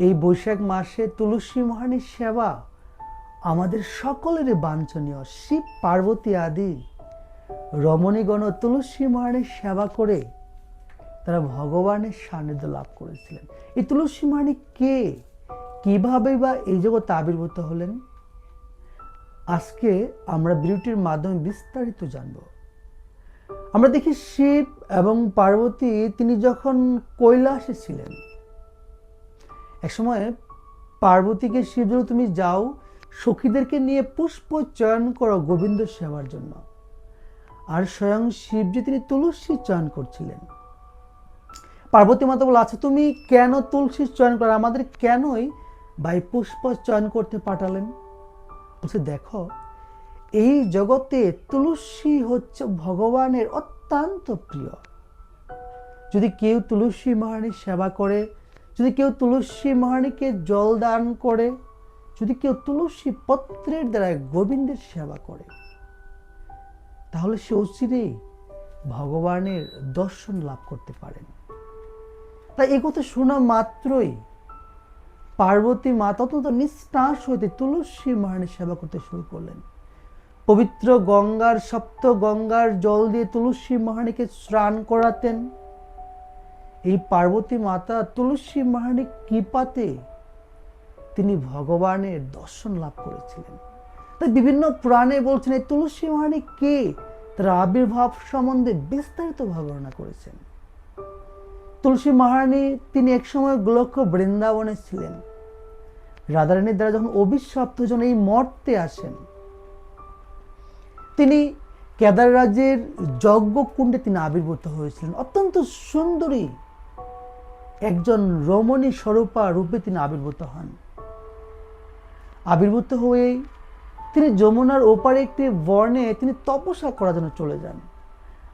এই বৈশাখ মাসে তুলসী মহারানীর সেবা, আমাদের সকলেরই বাঞ্ছনীয় শিব, পার্বতী আদি। রমণীগণ তুলসী মহারানীর সেবা করে তারা ভগবানের সান্নিধ্য লাভ করেছিলেন। এই তুলসী মহারানী কে? কীভাবে বা এই জগতে আবির্ভূত হলেন? আজকে আমরা বিরতির মাধ্যমে বিস্তারিত জানব। আমরা দেখি শিব এবং পার্বতী, তিনি যখন কৈলাসে ছিলেন একসময় পার্বতীকে শিব বলল, তুমি যাও সখীদেরকে নিয়ে পুষ্প চয়ন করো গোবিন্দ সেবার জন্য। আর স্বয়ং শিবজি তিনি তুলসী চয়ন করছিলেন। পার্বতী মাতা বলে আচ্ছা তুমি কেন তুলসী চয়ন করো আমাদের কেনই ভাই পুষ্প চয়ন করতে পাঠালেন? বলছে দেখো এই জগতে তুলসী হচ্ছে ভগবানের অত্যন্ত প্রিয়। যদি কেউ তুলসী মহারানীর সেবা করে যদি কেউ তুলসী মহারানীকে জল দান করে, যদি কেউ তুলসী পত্রের দ্বারা গোবিন্দের সেবা করে, তাহলে সে অচিরেই ভগবানের দর্শন লাভ করতে পারেন। তাই এই কথা শোনা মাত্রই পার্বতী মাতা অত্যন্ত নিষ্প্রাস হইতে তুলসী মহারানীর সেবা করতে শুরু করলেন। পবিত্র গঙ্গার, সপ্ত গঙ্গার জল দিয়ে তুলসী মহারানীকে স্নান করাতেন। এই পার্বতী মাতা তুলসী মহারানী কৃপাতে তিনি ভগবানের দর্শন লাভ করেছিলেন। তাই বিভিন্ন পুরাণে বলছেন, এই তুলসী মহারানী কে? তার আবির্ভাব সম্বন্ধে বিস্তারিত বর্ণনা করেছেন। তুলসী মহারানী তিনি একসময় গোলক্ষ বৃন্দাবনে ছিলেন। রাধারানীর দ্বারা যখন অভিশপ্ত জন এই মর্তে আসেন, তিনি কেদার রাজ্যের যজ্ঞকুণ্ডে তিনি আবির্ভূত হয়েছিলেন। অত্যন্ত সুন্দরী একজন রমণী স্বরূপা রূপে তিনি আবির্ভূত হন। আবির্ভূত হয়ে তিনি যমুনার ওপারে একটি বর্ণে তিনি তপস্যা করার জন্য চলে যান।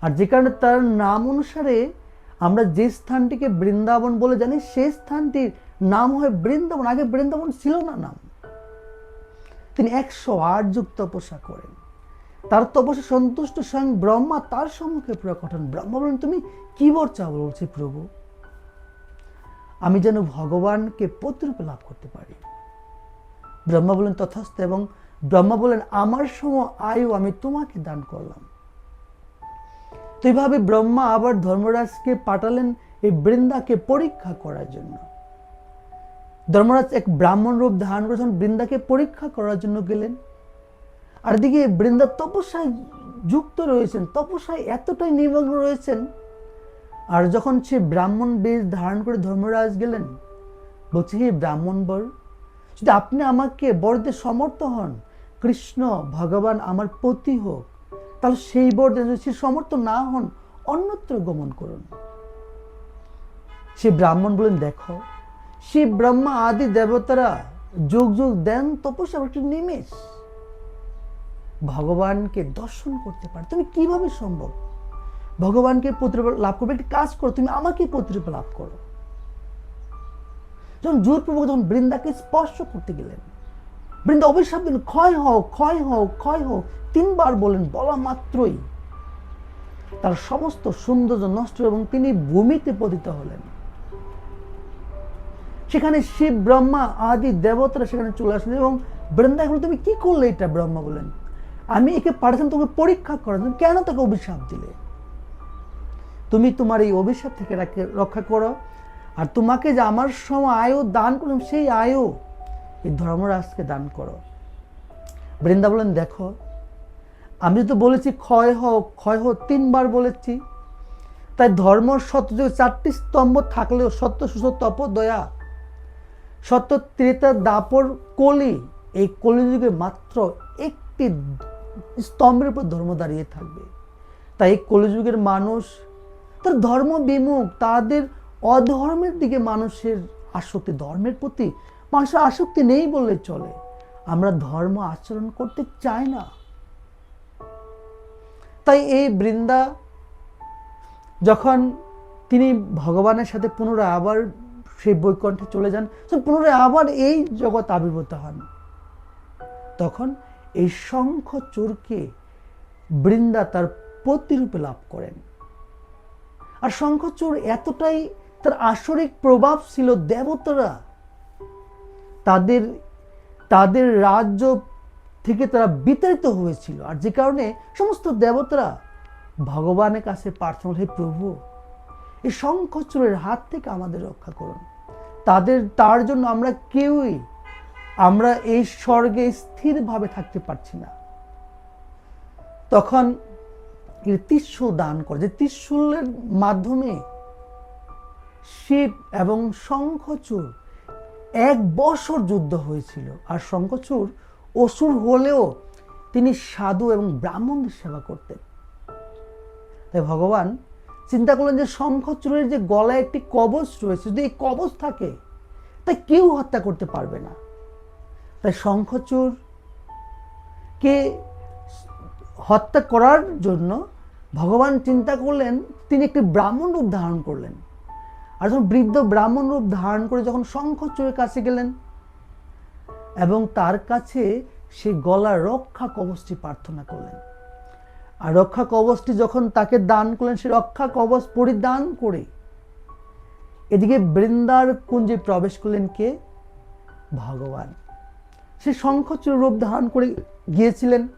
আর যে কারণে তার নাম অনুসারে আমরা যে স্থানটিকে বৃন্দাবন বলে জানি, সেই স্থানটির নাম হয় বৃন্দাবন। আগে বৃন্দাবন ছিল না নাম। তিনি একশো আট যুগ তপস্যা করেন। তার তপস্যা সন্তুষ্ট স্বয়ং ব্রহ্মা, তার সম্মুখে প্রকটন ব্রহ্মা বলেন তুমি কি বর চাও বলছি প্রভু? আমি যেন ভগবানকে প্রতিরূপে লাভ করতে পারি। ব্রহ্মা বলেন তথাস্থ এবং ব্রহ্মা বলেন, আমার সম আয়ু আমি তোমাকে দান করলাম। তো এইভাবে ব্রহ্মা আবার ধর্মরাজকে পাঠালেন এই বৃন্দাকে পরীক্ষা করার জন্য। ধর্মরাজ এক ব্রাহ্মণ রূপ ধারণ করে যখন বৃন্দাকে পরীক্ষা করার জন্য গেলেন, আর এদিকে বৃন্দা তপস্যায় যুক্ত রয়েছেন, তপস্যায় এতটাই নিমগ্ন রয়েছেন আর যখন সে ব্রাহ্মণ বেশ ধারণ করে ধর্মরাজ গেলেন, বলছে, হে ব্রাহ্মণ বর যদি আপনি আমাকে বরদের সমর্থ হন, কৃষ্ণ, ভগবান আমার পতি হোক, তাহলে সেই বর দেন। যদি সে সমর্থ না হন, অন্যত্র গমন করুন। সে ব্রাহ্মণ বলেন দেখো, সে ব্রহ্মা আদি দেবতারা যুগ যুগ দেন তপস্যা একটি নিমেষ। ভগবানকে দর্শন করতে পারে। তুমি কীভাবে সম্ভব? ভগবানকে প্রতিরূপ লাভ করবে, একটি কাজ করো, তুমি আমাকে প্রতিরূপ লাভ করো। যখন জোরপূর্বক যখন বৃন্দাকে স্পর্শ করতে গেলেন। বৃন্দা অভিশাপ দিলেন, ক্ষয় হোক ক্ষয় হোক ক্ষয় হোক তিনবার বলেন বলা মাত্রই। তার সমস্ত সৌন্দর্য নষ্ট এবং তিনি ভূমিতে পতিত হলেন। সেখানে শিব, ব্রহ্মা আদি দেবতারা সেখানে চলে আসলেন এবং বৃন্দা এখন তুমি কি করলে এটা ব্রহ্মা? বলেন আমি একে পাঠাতাম তোকে পরীক্ষা জন্য কেন তাকে অভিশাপ দিলে? তুমি তোমার এই অভিশাপ থেকে রক্ষা করো। আর তোমাকে যে আমার সময় আয়ু দান করলাম, সেই আয়ু, এই ধর্মরাজকে দান করো। বৃন্দা বলেন, দেখো, আমি তো বলেছি ক্ষয় হোক ক্ষয় হোক তিনবার বলেছি। তাই ধর্ম সত্য চারটি স্তম্ভ থাকলেও সত্য সুস্থ তপ দয়া সত্য, ত্রেতা, দাপর, কলি, এই কলিযুগে মাত্র একটি স্তম্ভের উপর ধর্ম দাঁড়িয়ে থাকবে। তাই এই কলিযুগের মানুষ তার ধর্ম বিমুখ, তাদের অধর্মের দিকে মানুষের আসক্তি, ধর্মের প্রতি মানুষের আসক্তি নেই বললে চলে। আমরা ধর্ম আচরণ করতে চাই না। তাই এই বৃন্দা যখন তিনি ভগবানের সাথে পুনরায় আবার সেই বৈকুণ্ঠে চলে যান পুনরায় আবার এই জগৎ আবির্ভূত হন। তখন এই শঙ্খ চোরকে বৃন্দা তার প্রতিরূপে লাভ করেন। আর শঙ্খচূড় এতটাই তার আসরিক প্রভাব ছিল দেবতারা। তাদের তাদের রাজ্য থেকে তারা বিতাড়িত হয়েছিল। আর যে কারণে সমস্ত দেবতারা ভগবানের কাছে প্রার্থনা হে প্রভু, এই শঙ্খচূড়ের হাত থেকে আমাদের রক্ষা করুন। তাদের, তার জন্য আমরা কেউই, আমরা এই স্বর্গে স্থিরভাবে থাকতে পারছি না। তখন ত্রিশূল দান করে যে ত্রিশূলের মাধ্যমে শিব এবং শঙ্খচূড় এক বছর যুদ্ধ হয়েছিল। আর শঙ্খচূড় অসুর হলেও তিনি সাধু এবং ব্রাহ্মণদের সেবা করতেন। তাই ভগবান চিন্তা করলেন যে শঙ্খচূড়ের যে গলায় একটি কবচ রয়েছে, যদি এই কবচ থাকে তাই কেউ হত্যা করতে পারবে না। তাই শঙ্খচূড় কে হত্যা করার জন্য ভগবান চিন্তা করলেন, তিনি একটি ব্রাহ্মণ রূপ ধারণ করলেন। আর যখন বৃদ্ধ ব্রাহ্মণ রূপ ধারণ করে যখন শঙ্খচূড়ের কাছে গেলেন, এবং তার কাছে সেই গলার রক্ষা কবচটি প্রার্থনা করলেন। আর রক্ষা কবচটি যখন তাকে দান করলেন সে রক্ষা কবচ পরিধান করে এদিকে বৃন্দার কুঞ্জে প্রবেশ করলেন কে? ভগবান। সে শঙ্খচূড় রূপ ধারণ করে গিয়েছিলেন।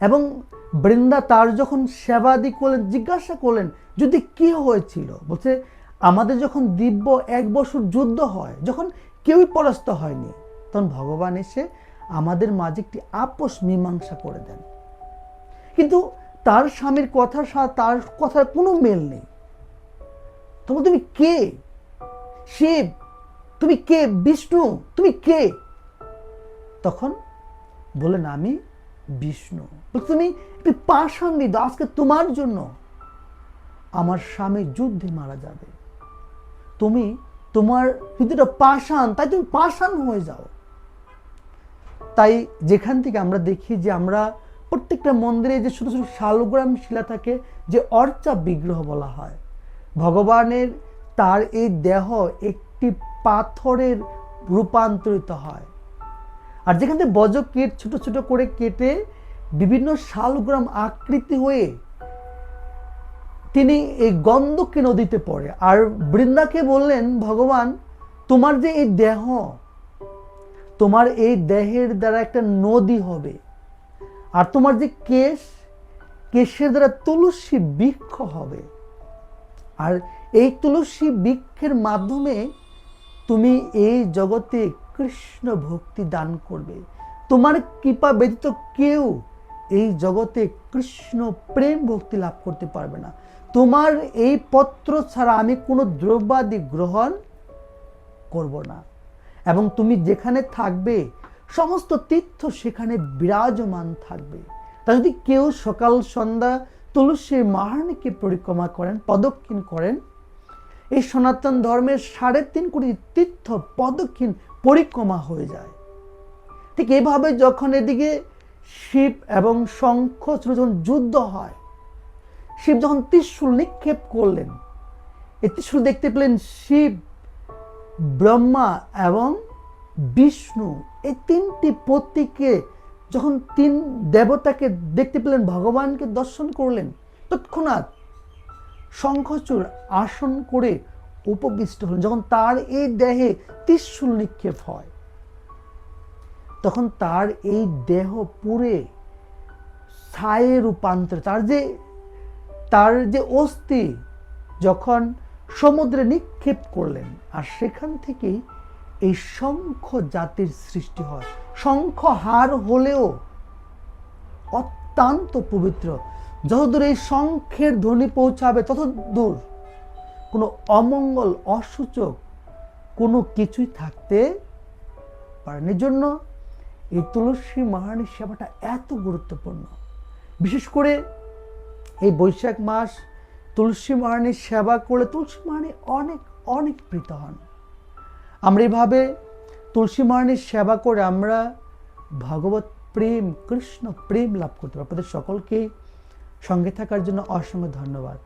এবং বৃন্দা তার যখন সেবাদি করলেন, জিজ্ঞাসা করলেন, যদি কি হয়েছিল? বলছে, আমাদের যখন দিব্য এক বছর যুদ্ধ হয়, যখন কেউই পরাস্ত হয়নি, তখন ভগবান এসে আমাদের মাঝে একটি আপোষ মীমাংসা করে দেন। কিন্তু তার স্বামীর কথার সাথে তার কথার কোনো মেল নেই। তখন তুমি কে? শিব, তুমি কে? বিষ্ণু, তুমি কে? তখন বলেন আমি বিষ্ণু। তুমি একটি পাষাণ বিদ আজকে তোমার জন্য আমার স্বামী যুদ্ধে মারা যাবে। তুমি তোমার হৃদয়টা পাষাণ, তাই তুমি পাষাণ হয়ে যাও। তাই যেখান থেকে আমরা দেখি যে আমরা প্রত্যেকটা মন্দিরে যে ছোট ছোট শালগ্রাম শিলা থাকে, যে অর্চা বিগ্রহ বলা হয়, ভগবানের তার এই দেহ একটি পাথরের রূপান্তরিত হয়। আর যেখান থেকে বজ্র কেট, ছোট ছোট করে কেটে বিভিন্ন শালগ্রাম আকৃতি হয়ে তিনি এই গন্ধকে নদীতে পড়ে। আর বৃন্দাকে বললেন, ভগবান, তোমার যে এই দেহ, তোমার এই দেহের দ্বারা একটা নদী হবে। আর তোমার যে কেশ, কেশের দ্বারা তুলসী বৃক্ষ হবে। আর এই তুলসী বৃক্ষের মাধ্যমে তুমি এই জগতে কৃষ্ণ ভক্তি দান করবে। তোমার কৃপা ব্যতীত কেউ এই জগতে কৃষ্ণ প্রেম ভক্তি লাভ করতে পারবে না। তোমার এই পত্র ছাড়া আমি কোনো দ্রব্যাদি গ্রহণ করব না। এবং তুমি যেখানে থাকবে, সমস্ত তীর্থ সেখানে বিরাজমান থাকবে। তা যদি কেউ সকাল, সন্ধ্যা তুলসীর মাহানিকে পরিক্রমা করেন, পদক্ষিণ করেন, এই সনাতন ধর্মের সাড়ে তিন কোটি তীর্থ পদক্ষিণ পরিক্রমা হয়ে যায়। ঠিক এভাবে যখন এদিকে শিব এবং শঙ্খ যখন যুদ্ধ হয়, শিব যখন ত্রিশূল নিক্ষেপ করলেন, এই ত্রিশূল দেখতে পেলেন শিব, ব্রহ্মা এবং বিষ্ণু, এই তিনটি প্রতীকে যখন তিন দেবতাকে দেখতে পেলেন, ভগবানকে দর্শন করলেন, তৎক্ষণাৎ শঙ্খচূড় আসন করে উপবিষ্ট হলেন। যখন তার এই দেহে ত্রিশূল নিক্ষেপ হয়, তখন তার এই দেহ পুরে ছায়ে রূপান্তর, তার যে তার যে অস্থি যখন সমুদ্রে নিক্ষেপ করলেন, আর সেখান থেকেই এই শঙ্খ জাতির সৃষ্টি হয়। শঙ্খ হার হলেও অত্যন্ত পবিত্র। যতদূর এই শঙ্খের ধ্বনি পৌঁছাবে তত দূর কোনো অমঙ্গল, অসূচক কোনো কিছুই থাকতে পারেন। জন্য এই তুলসী মহারানীর সেবাটা এত গুরুত্বপূর্ণ। বিশেষ করে এই বৈশাখ মাস তুলসী মহারানীর সেবা করলে তুলসী মহারানী অনেক অনেক প্রীত হন। আমরা এইভাবে তুলসী মহারানীর সেবা করে আমরা ভগবত প্রেম, কৃষ্ণ প্রেম লাভ করতে পারি। আপনাদের সকলকে সঙ্গে থাকার জন্য অসংখ্য ধন্যবাদ।